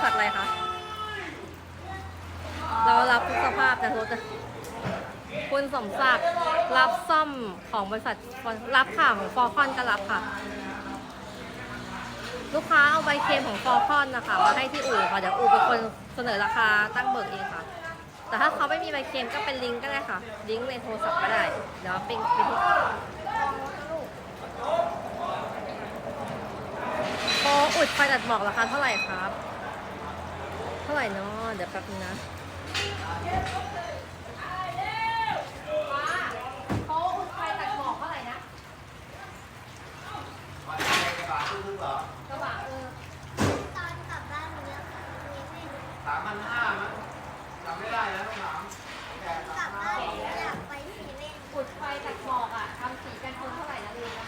ริษัทอะไรคะ เรารับทุกสภาพนะรถอะคุณสมศักดิ์รับซ่อมของบริษัทรับค่ะของฟอร์คอนก็รับค่ะ ลูกค้าเอาใบเคลมของฟอร์คอนนะคะมาให้ที่อู่ค่ะเดี๋ยวอู่เป็นคนเสนอราคาตั้งเบิกเองค่ะ แต่ถ้าเขาไม่มีใบเคลมก็เป็นลิงก์ก็ได้ค่ะ ลิงก์ในโทรศัพท์ก็ได้เดี๋ยวเป็นเป็นที่โปรอุดไฟตัดหมอกราคาเท่าไหร่ครับ ท่าไหร่เนาะเดี๋ยวแป๊บนึงนะโปรอุดไฟตัดหมอกเท่าไหร่นะกระบะเออตอนกลับบ้านเนี้ยมีไม่รู้สามพันห้ามั้งจำไม่ได้แล้วต้องถามแต่กลับบ้านอยากไปเซเว่นอุดไฟตัดหมอกอะทำสีกันชนเท่าไหร่นะลืม